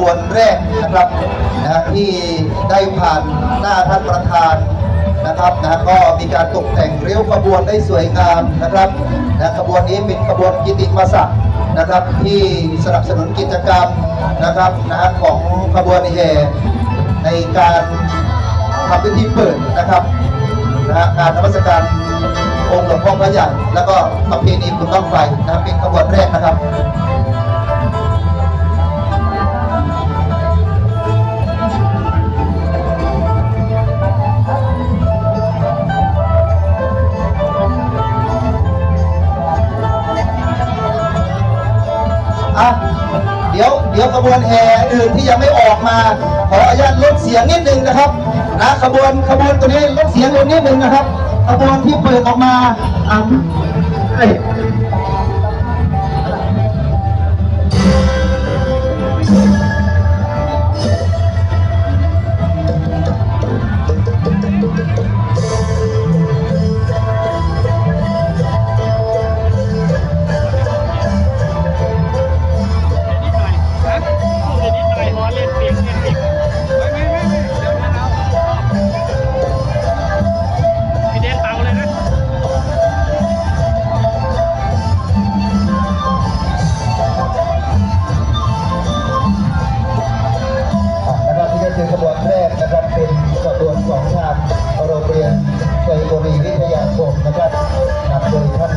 บวนแรกนะครับนะที่ได้ผ่านหน้าท่านประธานนะครับนะก็มีการตกแต่งเรียวขบวนได้สวยงามนะครับนะขบวนนี้เป็นขบวนกิติมศักดิ์นะครับที่สนับสนุนกิจกรรมนะครับนะของขบวนแห่ในการทำพิธีเปิดนะครับนะฮะงานนมัสการองค์หลวงพ่อพระใหญ่แล้วก็ประเพณีบุญต้องไฟนะเป็นขบวนแรกนะครับ อะเดี๋ยวเดี๋ยวขบวนแห่อื่นที่ยังไม่ออกมา ขออนุญาตลดเสียงนิดนึงนะครับนะขบวนขบวนตัวนี้ลดเสียงลงนิดนึงนะครับ ขบวนที่เปิดออกมาอะเอ้ยอะ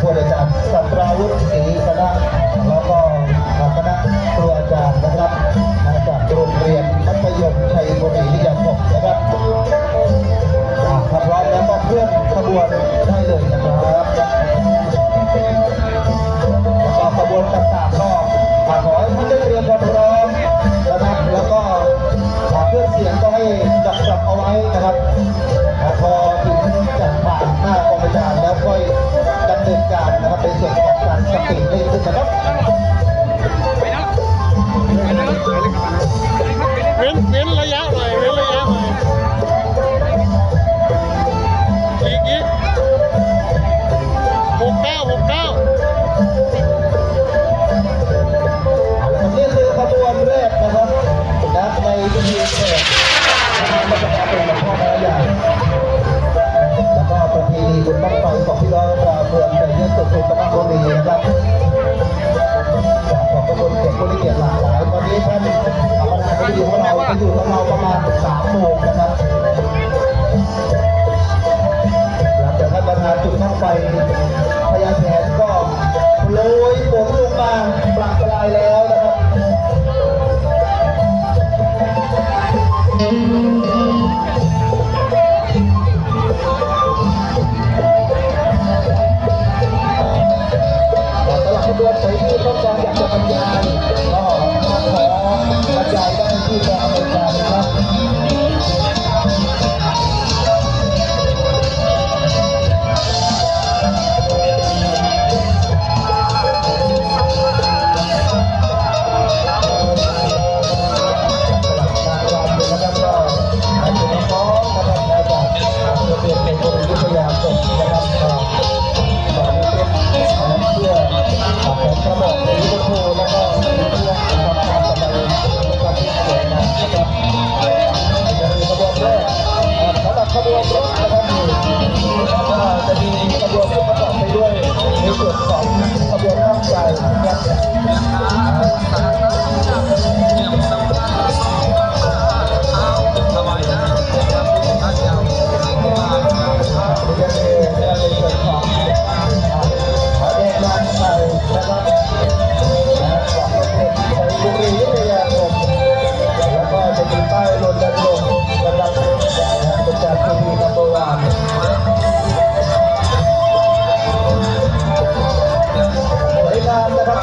ำโดยท่า มาณสามโมงนะครับ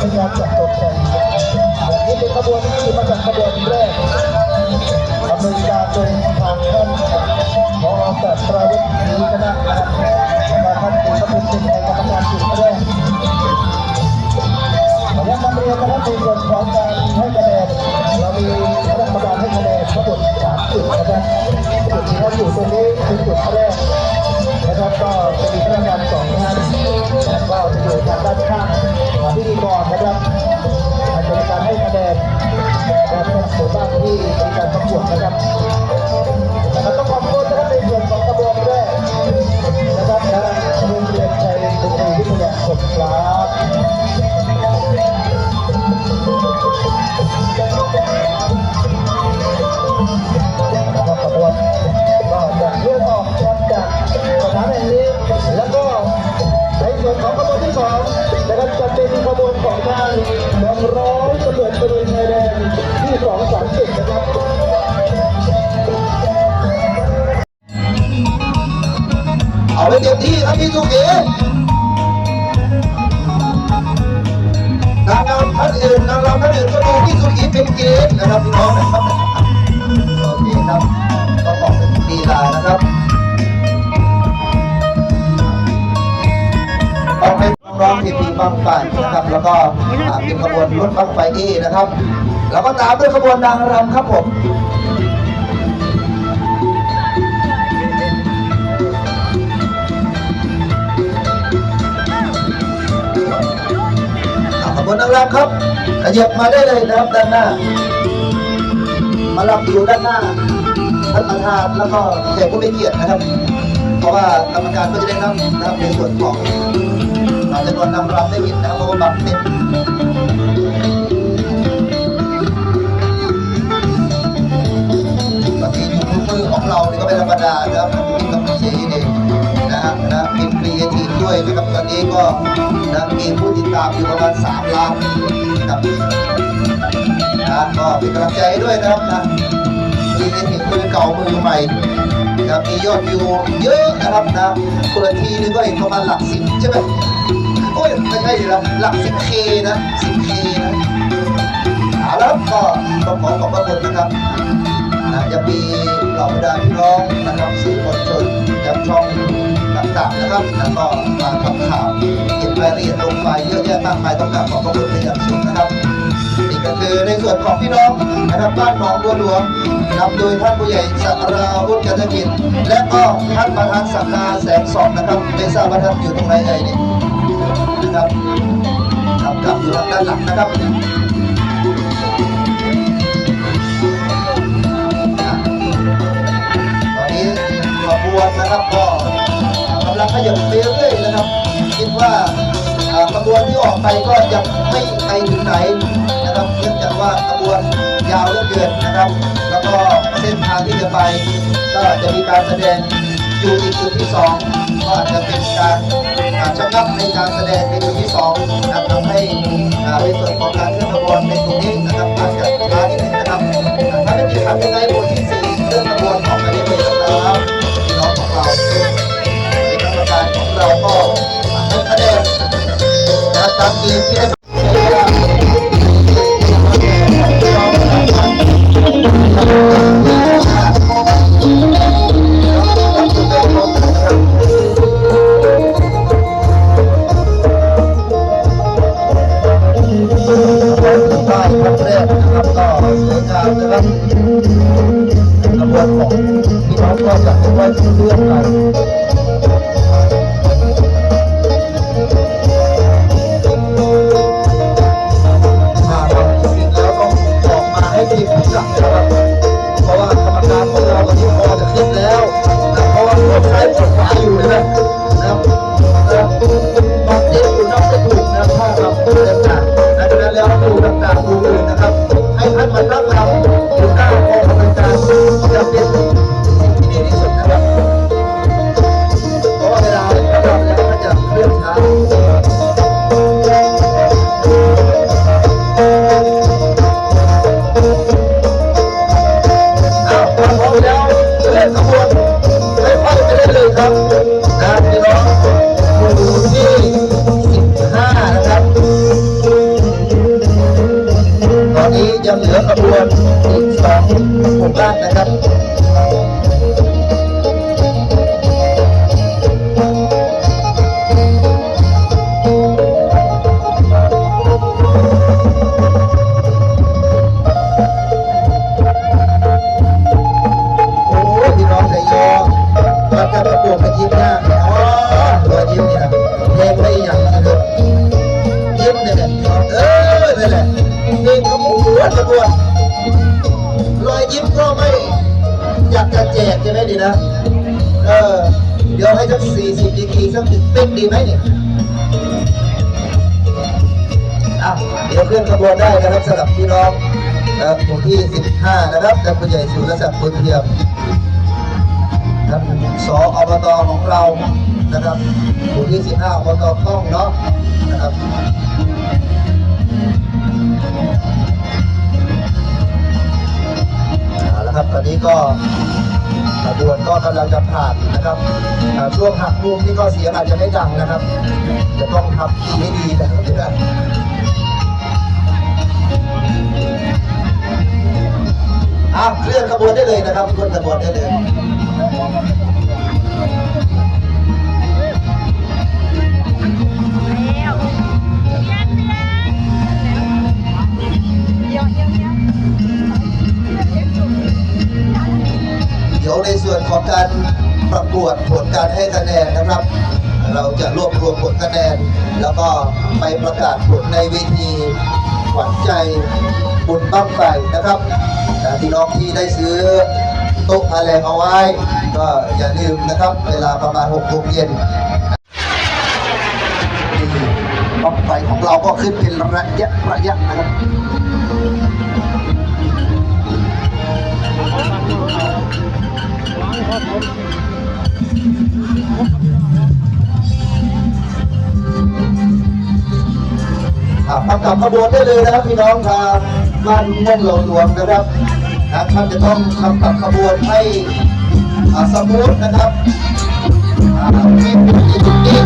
เป็นการจัดตกแต่งนี่เป็นขบวนที่มาจากขบวนแรกดำเนินการโดยทางท่านพอแต่ประวิทย์ศรีคณะนะครับและท่านผู้เประชุมในกรรมการจุดแรกขออนุญาตนำเรียนนะครับในส่วนของการให้คะแนนเรามีคณะกรรมการให้คะแนนทั้งหมดสามจุดนะครับจุดที่ท่าอยู่ตรงนี้คือจุดแรก นะครับก็จะมีพนักงานสองท่านแล้วก็จะอยู่ทางด้านข้างพิธีกรนะครับอาจจะมีการให้คะแนนและเป็นส่วนบ้างที่มีการประกวดนะครับแล้วก็ขอบคุณนะครับในส่วนของกระบวนด้วยนะครับทางโรงเรียนชัยบุรีวิทยาคมครับนะครับ ดูพี่สุขีเป็นเกณฑ์นะครับพี่น้องนะครับโอเคครับต้อออกเป็นลีลานะครับต้องเป็นร้องทีพีบังไฟนะครับ แล้วก็อ่าเป็นขบวนรถบังไฟเอนะครับ แล้วก็ตามด้วยขบวนนางรำครับผมขบวนนางรำครับ ขยับมาได้เลยนะครับด้านหน้า มารับอยู่ด้านหน้าท่านประธานแล้วก็แขกผู้มีเกียรตินะครับ เพราะว่ากรรมการก็จะได้นำนะครับในส่วนของอาจำนวนนางรำได้เห็นนะครับเพราะว่าบัตรเต็มบางทีอยู่มือของเรานี่ก็ไม่ธรรมดานะครับ ด้วยนะครับ ตอนนี้ก็นะมีผู้ติดตามอยู่ประมาณ3ล้านนะครับนะก็เป็นกำลังใจด้วยนะครับนะมีเห็นมือเก่ามือใหม่นะครับมียอดวิวเยอะนะครับนะคนละทีนึงก็เห็นประมาณหลักสิบใช่ไหมโอ้ยไม่ใช่ดิละหลักสิบเคนะสิบเค แล้วก็มาทำข่าวเก็บรายละเอียดลงไปเยอะแยะมากมายต้องกราบขอบพระคุณเป็นอย่างสูงนะครับนี่ก็คือในส่วนของพี่น้องนะครับบ้านหนองบัวหลวงนำโดยท่านผู้ใหญ่สักราวุฒิกันทกิจและก็ท่านประธานสักดาแสงสองนะครับไม่ทราบว่าท่านอยู่ตรงไหนเอ่ยนี่นะครับครับกลับอยู่ทางด้านหลังนะครับตอนนี้ขบวนนะครับก็ ลังขยับไปเรื่อยๆนะครับ คิดว่าขบวนที่ออกไปก็ยังไม่ไปถึงไหนนะครับเนื่องจากว่าขบวนยาวเหลือเกินนะครับ แล้วก็เส้นทางที่จะไป ก็จะมีการแสดงอยู่อีกจุดที่สองก็อาจจะเป็นการชะงักในการแสดงในจุดที่สองนะครับทำให้ในส่วนของการเคลื่อนขบวนในตรงนี้นะครับอาจจะช้านิดนึงนะครับถ้าไม่มีขัดยังไงบทที่สี่เคลื่อนขบวนออกไปได้เลยนะครับ การของเร นะครับท่านผู้ใหญ่สุรศักดิ์บุญเทียมท่านสออบตของเรานะครับหมู่ที่15อบตคล่องเนาะนะครับเอาละครับตอนนี้ก็ขบวนก็กำลังจะผ่านนะครับช่วงหักมุมนี่ก็เสียงอาจจะไม่ดังนะครับ จะต้องทำทีให้ดีนะครับ อะเคลื่อนขบวนได้เลยนะครับเคลื่อนขบวนได้เลยเดี๋ยวในส่วนของการประกวดผลการให้คะแนนนะครับ เราจะรวบรวมผลคะแนน แล้วก็ไปประกาศผลในเวทีขวัญใจ บุญบ้างไฟนะครับนะพี่น้องที่ได้ซื้อโต๊ะพาแรงเอาไว้ ก็อย่าลืมนะครับ เวลาประมาณ6โมงเย็นบ้างไฟของเราก็ขึ้นเป็นระยะระยะนะครับอะประกอบขบวนได้เลยนะครับพี่น้องทาง บ้านม่วงเหล่าหลวงนะครับนะท่านจะต้องทำกับขบวนให้สมูทนะครับอ่าไม่เป็นจุดนี้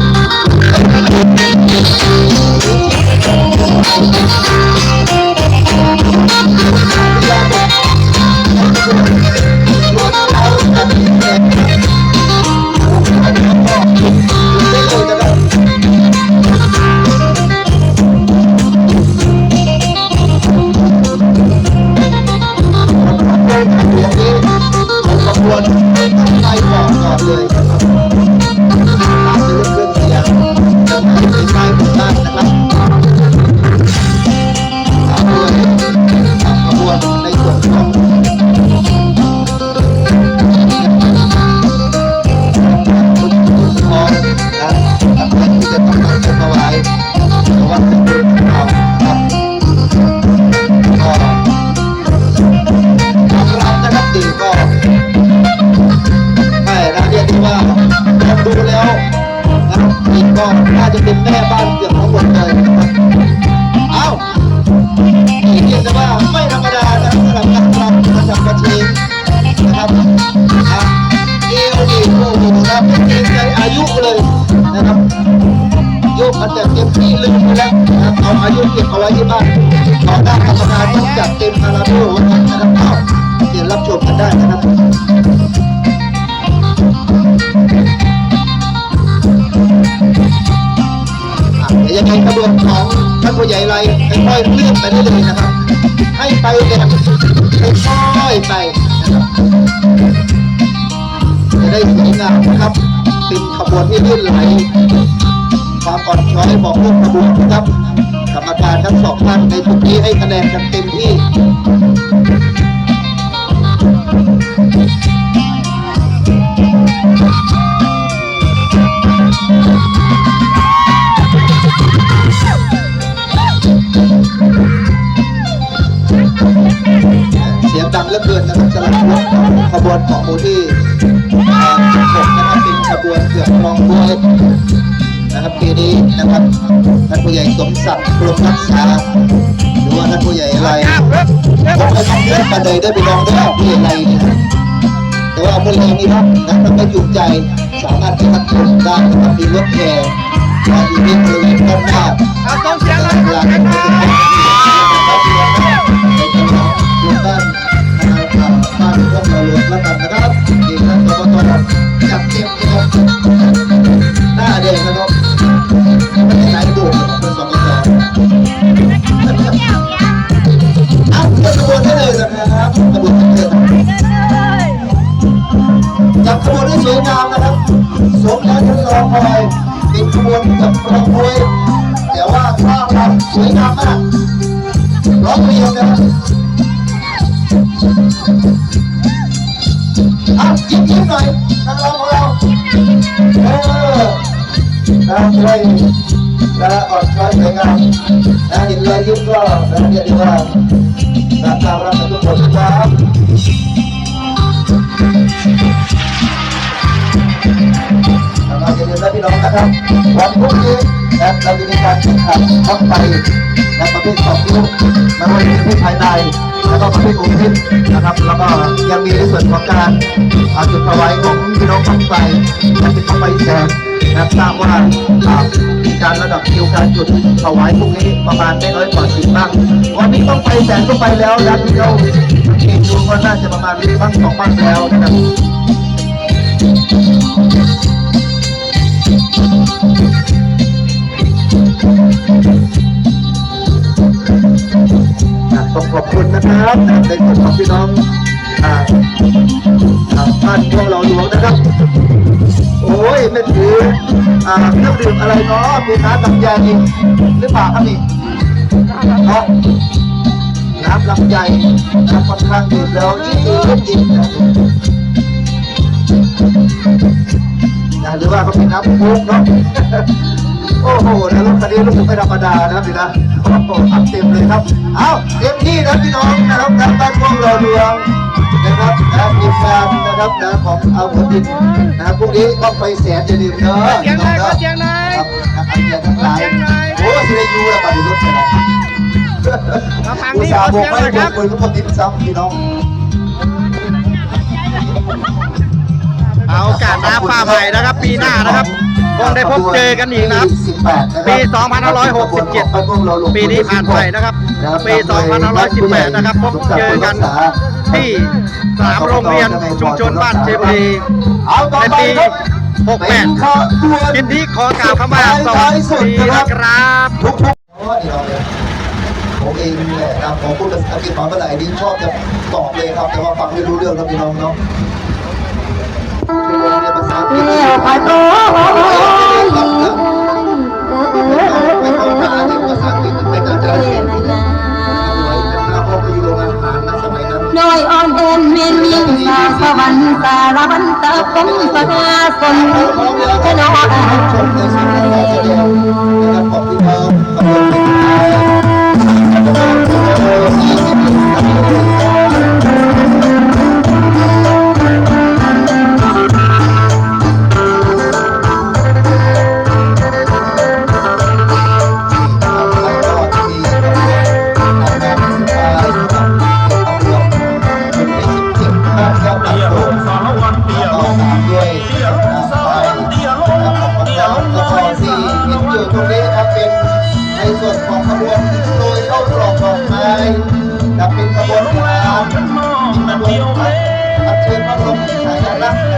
ยุเลยนะครับโยกกันแบบเต็มที่ลืมไปแล้วนะครับเอาอายุเก็บเอาไว้ที่บ้านขอได้ากรรมการต้องจัดเต็มคาราเบลวันนั้นนะครับเอ้าเดี๋ยวรับชมกันได้นะครับอะเดี๋ยวยังไงขบวนของท่านผู้ใหญ่ไรค่อยๆเลื่อนไปได้เลยนะครับ ให้ไปแบบค่อยๆไปนะครับจะได้สวยงามนะครับ ติดขบวนที่ลื่นไหลความอ่อนช้อยของลูกขบวนนะครับ กรรมการทั้งสองท่านในจุดนี้ให้คะแนนกันเต็มที่ คลองบวยนะครับปีนี้นะครับท่านผู้ใหญ่สมศักดิ์กรมรักษาหรือว่าท่านผู้ใหญ่อะไรผมไปทำเรื่องมาเลยได้ไปลองด้วยผู้ใหญ่ไรเนี่ยนะแต่ว่าเมื่อแรงนี้ครับนะถ้าไม่จุใจสามารถไปทักชมได้นะครับมีรถแห่มาอยู่ที่บริเวณด้านหน้าเอาต้องเสียงดังจากนั้นนะครับในตลาดรวมบ้านนะครับบ้านพวกเรารวมแล้วกันนะครับอีกท่านกบตจัดเต็ม หน้าแดงนะครับไม่ได้ไหนบุกเป็นสบตเอาเพื่อนขบวนได้เลยนะครับขบวนเพื่อนจับขบวนได้สวยงามนะครับสมแล้วที่รอคอยเป็นขบวนกับกระบวยแต่ว่าท่ารำสวยงามมากร้องเรียงนะครับ อะจิบยิ้มหน่อยนางรำของเราเออนะจะได้นะอ่อนช้อยสวยงามนะเห็นรอยยิ้มก็นะเรียกได้ว่านะตามรักทุกคนครับเราจะเรียนและพี่น้องนะครับวันพรุ่งนี้นะเราจะมีการแข่งขันท้องไปและประเภทสองนิ้วไม่ว่าจะเป็นประเภทภายใน แล้วก็ประเภทอุทิศนะครับ แล้วก็ยังมีในส่วนของการอาจุดถวายของพี่น้องท้องไปและเป็นท้องไปแสนนะทราบว่ามีการระดับคิวการจุดถวายพรุ่งนี้ประมาณไม่น้อยกว่าสิบบ้างวันนี้ต้องไปแสนก็ไปแล้วนะพี่น้องเองดูก็น่าจะประมาณบ้างสองบ้างแล้วนะครับ ขอบคุณนะครับในส่วนของพี่น้องอ่าอ่าบ้านพวกเราหลวงนะครับ โอ้ยไม่ถืออ่าเครื่องดื่มอะไรเนาะมีน้ำลำไยหรือเปล่าครับนี่เนาะน้ำลำไยนะค่อนข้างดื่มแล้วยิ่งดื่มยิ่งอิ่มนะนะหรือว่าเขาเป็นน้ำโค้กเนาะ โอ้โหนะรถคันนี้รู้สึกไม่ธรรมดานะครับพี่นะโอ้โหอัดเต็มเลยครับ เอาเต็มที่นะพี่น้องนะครับทางบ้านพวกเราเรืองนะครับนะทีมงานนะครับนะของเอาหัวดินนะครับพวกนี้ต้องไปแสนจะดื่มเนอะเสียงไหนเสียงไหนครับนะอันเดียงทั้งหลายโอ้สิได้ยูแล้วปฏิรุธใช่ไหมมาฟังอุตส่าห์บอกไม่น่อยบคอรักบมือทุกคนดิ้นซ้ำพี่น้องเอากาสน้ำฟ้าใหม่นะครับ ปีหน้านะครับ คงได้พบเจอกันอีกนะครับปี 2567 ปีนี้ผ่านไปนะครับ ปี 2518 นะครับพบเจอกันที่สนามโรงเรียนชุมชนบ้านเชฟรีเอาต่อในไปปีครับ68ขบวนยินดีขอกล่าวคำว่าสวัสดีนะครับทุกทุกๆโอ้ยเราเนี่ยผมเองแหละนะผมพูดภาษาอังกฤษมาเมื่อไหร่นี่ชอบจะตอบเลยครับ แต่ว่าฟังไม่รู้เรื่องครับพี่น้องเนาะคือโรง เรียนภาษาอังกฤษเที่ยวพาโตไม่ต้องหาเรียวขอโรงอาหารนะสมัยนั้นน้อยอ่อนเอ็นเมนมิ่งสาสวรรค์สารวันตะปงสหาสนขนออาชมในสิ่งที่เราแ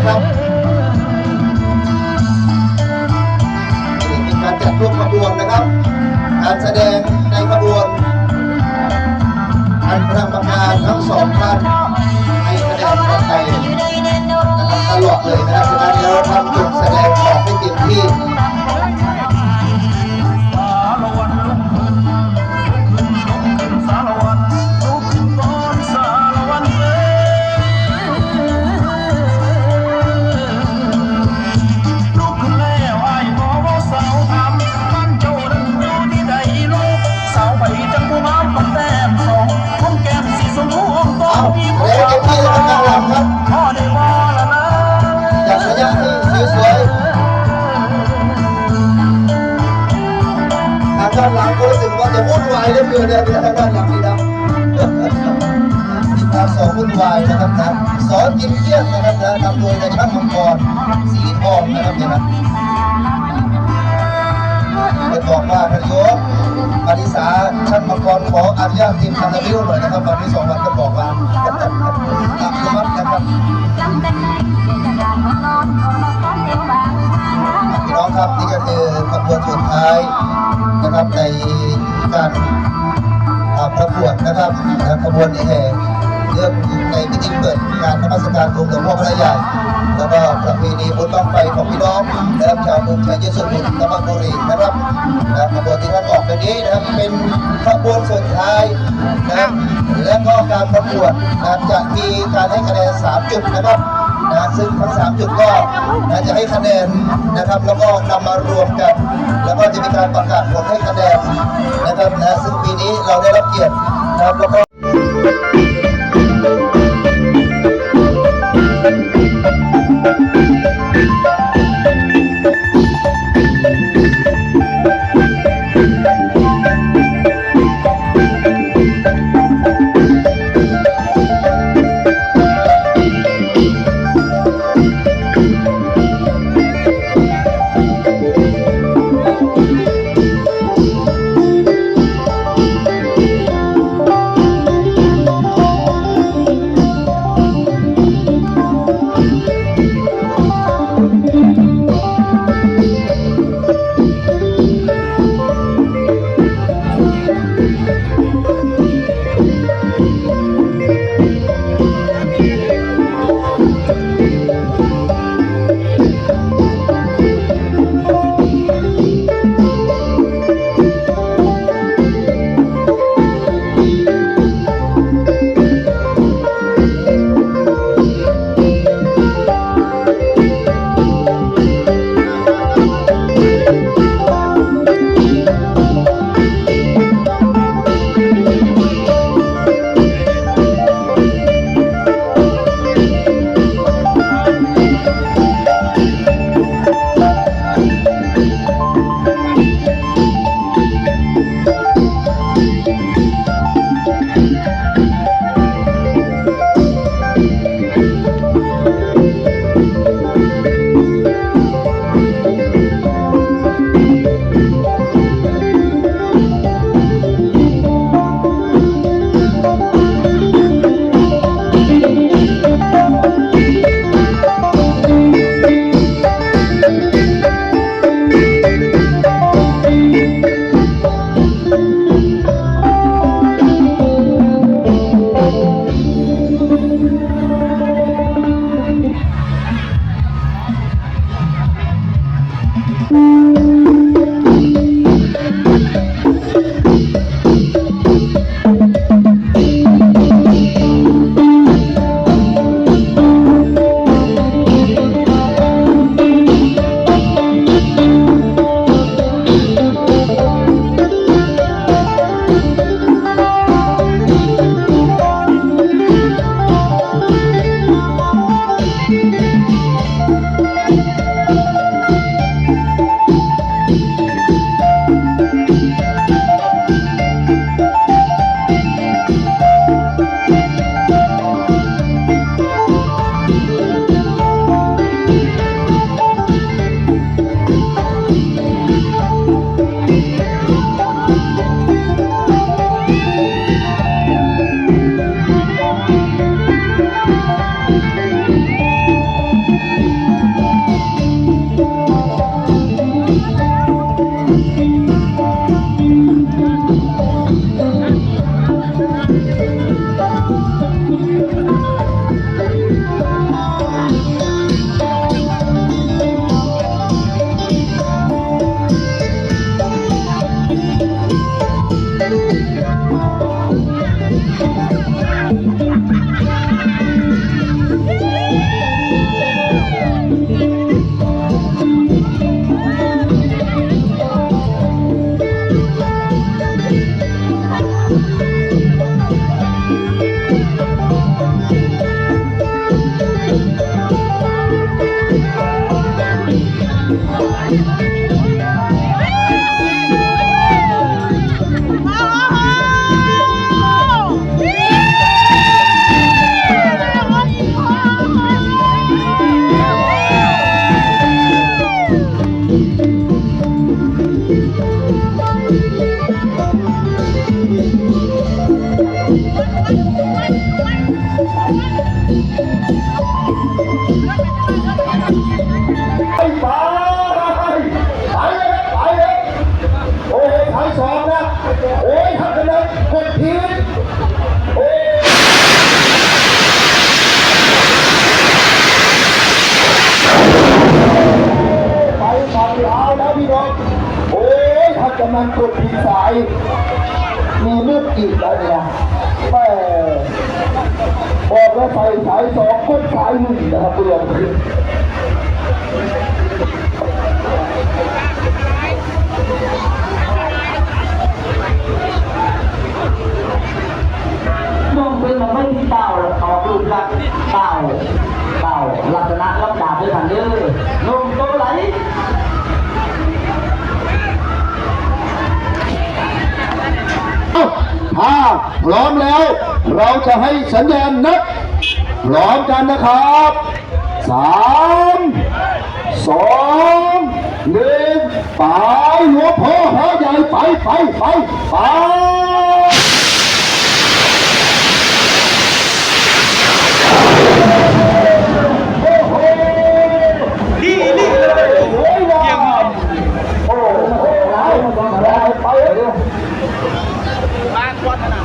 นะครับนี่เป็นการจัดรูปขบวนนะครับ การแสดงในขบวนอันพระประการทั้งสองท่านในแสดงขอไปนะครับตลอดเลยนะครับ ด้านหลังก็รู้สึกว่าจะวุ่นวายเหลือเกินนะทางด้านหลังนี่นะมีการสอนวุ่นวายนะครับนะสอนกินเที่ยงนะครับนะทำโดยในายช่างมังกรสีทองนะครับเนี่ยนะเป็นบอกว่าท่านโยมมาริสาช่างมังกรขออนุญาตทีมคาราบิวหน่อยนะครับวันที่สองวันก็บอกว่าอัตโนมัตินะครับพี่น้องครับนี่ก็คือขบวนสุดท้าย นะครับในการประกวดนะครับนะขบวนแห่เรื่องในพิธีเปิดงานนมัสการองค์หลวงพ่อพระใหญ่แล้วก็ประเพณีบุญต้องไปของพี่น้องนะครับชาวเมืองชัยยศบุรีนมับุรีนะครับนะขบวนที่ท่านออกไปนี้นะครับเป็นขบวนสุดท้ายนะครับและก็การประกวดจะมีการให้คะแนนสามจุดนะครับ นะซึ่งทั้งสามจุดก็นะจะให้คะแนนนะครับ แล้วก็นำมารวมกัน แล้วก็จะมีการประกาศผลให้คะแนนนะครับนะซึ่งปีนี้เราได้รับเกียรตินะครับแล้วก็ ครับเปลือกขึ้นน้องเป็นมันไม่มีเต่าออกรูปลักเต่าเต่าลักษณะรับดาบด้วยกันเด้อนุ่มโตไหลถ้าพร้อมแล้ว เราจะให้สัญญาณนับพร้อมกันนะครับ สามสองหนึ่งไปหัวพ่อหัวใหญ่ไปไปไปไป นี่นี่ โอ้ยว้าวโอ้โหแล้วมันจะอะไรไปเร็ว บางคนนะ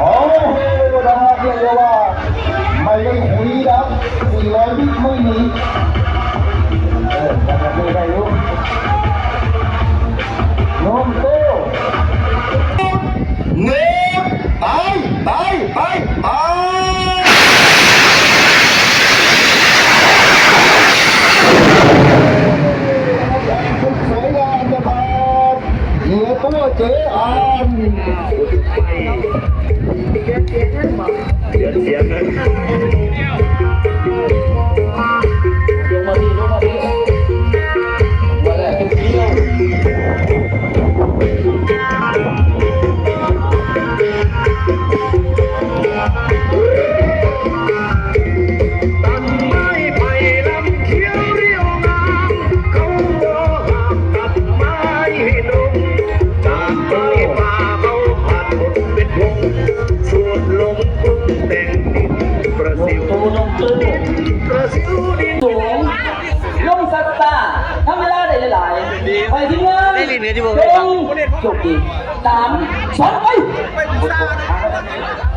โอ้โหนะครับเรียกได้ว่าไม่ได้คุยครับสี่ ร้ เนี่ยที่ผ